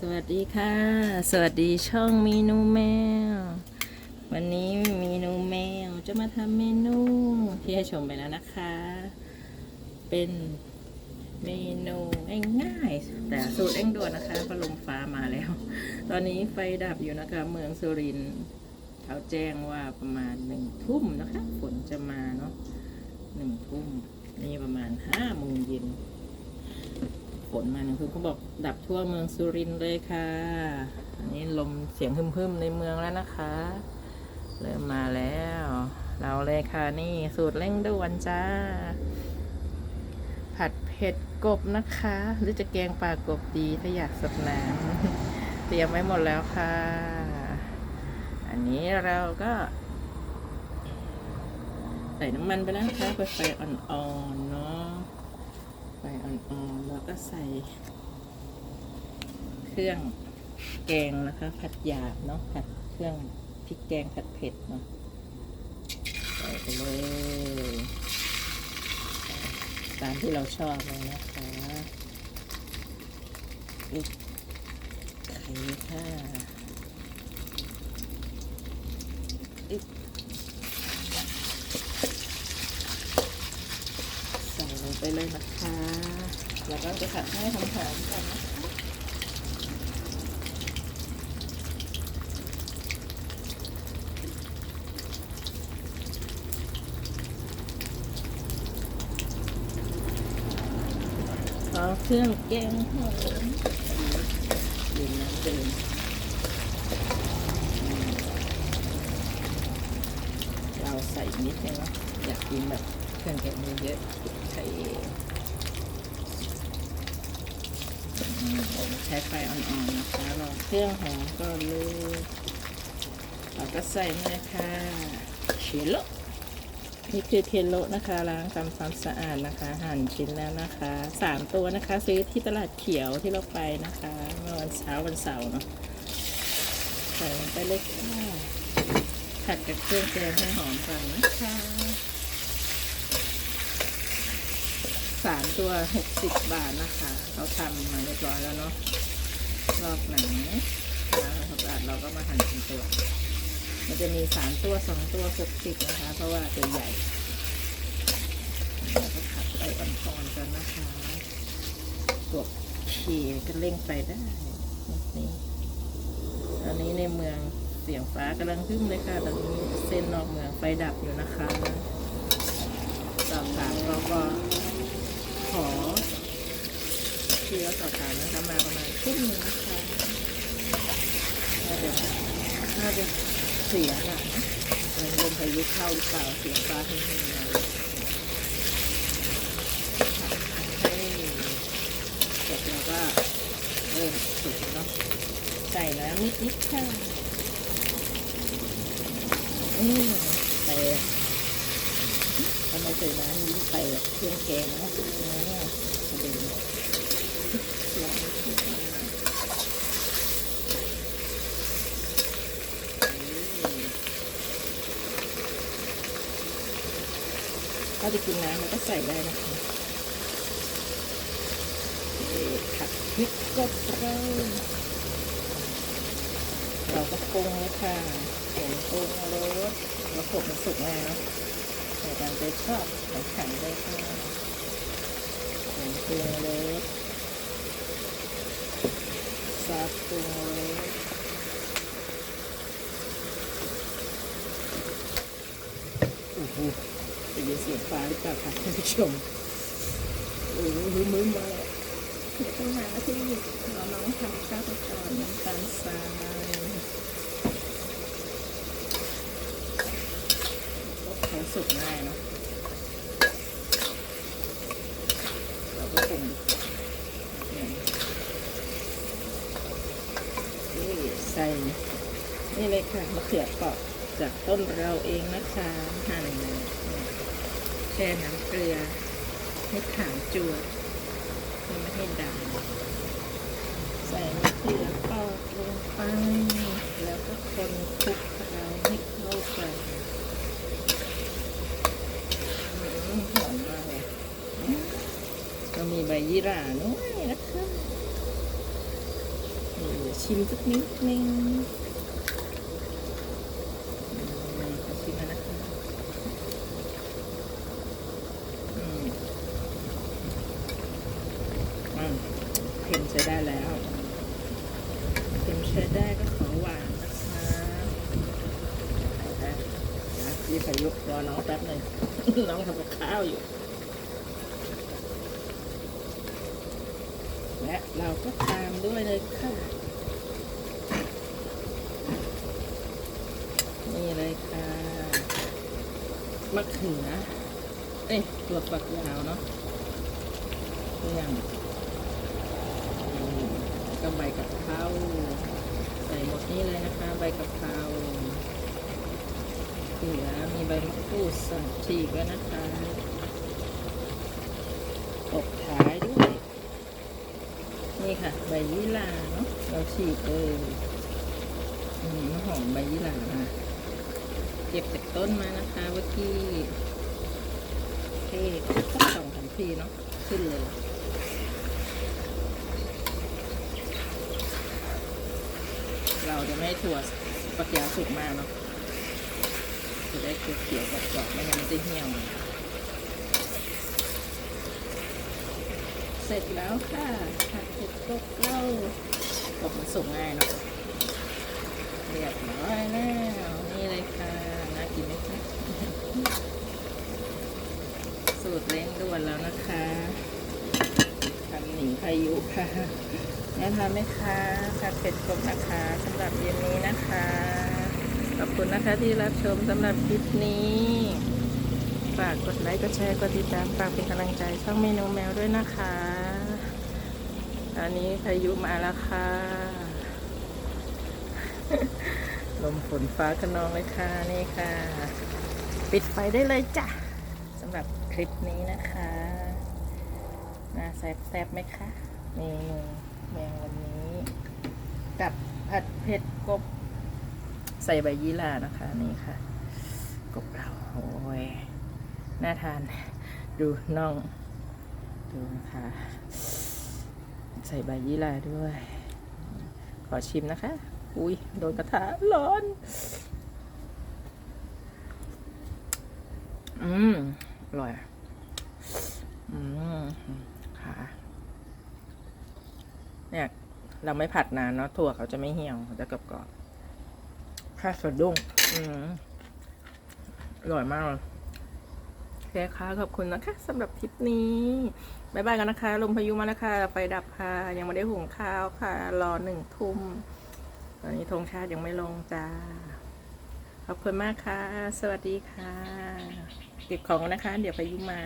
สวัสดีค่ะ สวัสดีช่องเมนูแมว วันนี้เมนูแมวจะมาทำเมนูที่ให้ชมไปแล้วนะคะ เป็นเมนูง่ายๆแต่สูตรเร่งด่วนนะคะพระลมฟ้ามาแล้ว ตอนนี้ไฟดับอยู่นะคะเมืองสุรินทร์เขาแจ้งว่าประมาณหนึ่งทุ่มนะคะฝนจะมาเนาะหนึ่งทุ่มนี่ประมาณห้าโมงเย็น ฝนมาหนึ่งคือเขาบอกดับทั่วเมืองสุรินทร์เลยค่ะ อันนี้ลมเสียงฮึ่มๆในเมืองแล้วนะคะ เริ่มมาแล้ว เราเลยค่ะนี่สูตรเร่งด่วนจ้า ผัดเผ็ดกบนะคะ หรือจะแกงปลากบดีถ้าอยากสดน้ำเตรียมไว้หมดแล้วค่ะ อันนี้เราก็ใส่น้ำมันไปแล้วนะคะไปไฟอ่อนๆเนาะ ไฟอ่อนๆแล้วก็ใส่ เครื่องแกงนะคะ ผัดหยาบเนาะผัดเครื่องพริกแกงผัดเผ็ดเนาะใส่ไปเลยตามที่เราชอบเลยนะคะอีกไข่ค่ะอีกใส่ลง ไปเลยนะคะ แล้วก็จะผัดให้หอมๆก่อนนะคะขอเครื่องแกงหอมเย็นน้ำเดิมเราใส่นิดนึงเนาะอยากกินแบบเครื่องแกงเยอะๆใส่อืม ใช้ไฟอ่อนๆนะคะรอเครื่องหอมก็เลยเราก็ใส่นี่เลยค่ะเชลโลนี่คือเทนโลนะคะล้างทำความสะอาดนะคะ หั่นชิ้นแล้วนะคะสามตัวนะคะ ซื้อที่ตลาดเขียวที่เราไปนะคะเมื่อวันเช้าวันเสาร์เนาะใส่ลงไปเลยค่ะผัดกับเครื่องแกงให้หอมก่อนนะคะ สามตัวหกสิบบาทนะคะเขาทำมาเรียบร้อยแล้วเนาะรอบหนังล้างทำความสะอาดเราก็มาหั่นเป็นตัว มันจะมีสามตัวสองตัวหกสิบนะคะ เพราะว่าตัวใหญ่แล้วก็ขัดไปอ่อนๆกันนะคะกดขี่ก็เร่งไปได้นี่ตอนนี้ในเมืองเสียงฟ้ากำลังขึ้นเลยค่ะตอนนี้เส้นนอกเมืองไฟดับอยู่นะคะสอบถามเราก็ อที่เราสอบถามนะคะมาประมาณทุ่มนึงนะคะน่าจะน่าจะเสียหมือนลมพายุเข้าหรือเปล่าเสียงฟ้าเฮงๆมาให้เสร็จแล้วก็เริ่มสุกเนาะใส่น้ำนิดๆค่ะอืมไปทำ ไมใส่น้ำยิ่เครื่องแกงนะประเด็นถ้าจะกินน้ำมันก็ใส่ได้นะคะผัดพริกก็เราเราก็ปรุงเลยค่ะผงปรุงรสแล้วผงมันสุกแล้ว ใส่ตามใจชอบใส่ขันได้ค่ะผงปรุงรสซอสปรุงรสโอ้โหจะยินเสียงฟ้าหรือเปล่าคะท่านผู้ชมโอ้โหมือมาแล้วเดี๋ยวต้องหาที่หยิบเราน้องทำข้าวก่อนน้ำตาลทรายเขา สุกง่ายเนาะเราก็ปรุงนี่ยนี่ใส่ นี่เลยค่ะมะเขือเปราะจากต้นเราเองนะคะหั่นแช่น้ำเกลือ ให้ขาวจัวไม่ให้ดำใส่มะเขือเปราะลงไปแล้วก็คนคลุกเคล้าให้เข้ากันอืมหอมมากเลยอืมเรามีใบ ยีร่าด้วยนะคะชิมสักนิดนึงชิมแล้วนะคะอืมอืมเค็มใช้ได้แล้วเค็มใช้ได้ก็ขอหวานนะคะนะพี่พายุรอน้องแป๊บหนึ่งน้องทำกับข้าวอยู่ และเราก็ตามด้วยเลยค่ะ นี่เลยค่ะ มะเขือ เอ้ยตัวฝักยาวเนาะเครื่องก็ใบกะเพราใส่หมดนี่เลยนะคะ ใบกะเพราเขือมีใบมะกรูดสับฉีกแล้วนะคะตบทาด นี่ค่ะ ใบยี่หร่าเนาะเราฉีกเลยอืมหอมใบยี่หร่าเก็บจากต้นมานะคะเมื่อกี้เทสักสองสามทีเนาะขึ้นเลยเราจะไม่ให้ถั่วปักยาวสุกมากเนาะจะได้เขียวๆกรอบๆไม่งั้นมันจะเหี่ยว เสร็จแล้วค่ะผัดเผ็ดกบเล่าตกมันสุกง่ายเนาะเรียบร้อยแล้วนี่เลยค่ะน่ากินไหมคะสูตรเร่งด่วนแล้วนะคะทำหนีพายุค่ะแนะนำไหมคะผัดเผ็ดกบนะคะสำหรับเย็นนี้นะคะ ขอบคุณนะคะที่รับชมสำหรับคลิปนี้ากกดไลค์ กดแชร์ กดติดตาม ฝากเป็นกำลังใจช่องเมนูแมวด้วยนะคะ ตอนนี้พายุมาแล้วค่ะ ลมฝนฟ้าขนองเลยค่ะ นี่ค่ะ ปิดไฟได้เลยจ้ะสำหรับคลิปนี้นะคะน่าแซ่บๆไหมคะเมนูแมววันนี้ กับผัดเผ็ดกบใส่ใบยี่หร่านะคะ นี่ค่ะ กบเราโอ้ย น่าทานดูน่อง ดูนะคะ ใส่ใบยี่หร่าด้วย ขอชิมนะคะ อุ้ยโดนกระทะร้อน อืมอร่อย อืมค่ะ เนี่ยเราไม่ผัดนานเนาะถั่วเขาจะไม่เหี่ยวจะกรอบๆข้าวสะดุ้ง อืมอร่อยมากเลย โอเคค่ะ ขอบคุณนะคะสำหรับทริปนี้บายบายกันนะคะ ลมพายุมาแล้วค่ะ ไฟดับค่ะ ยังไม่ได้หุงข้าวค่ะ รอหนึ่งทุ่ม ตอนนี้ธงชาติยังไม่ลงจ้า ขอบคุณมากค่ะ สวัสดีค่ะ เก็บของนะคะ เดี๋ยวพายุมา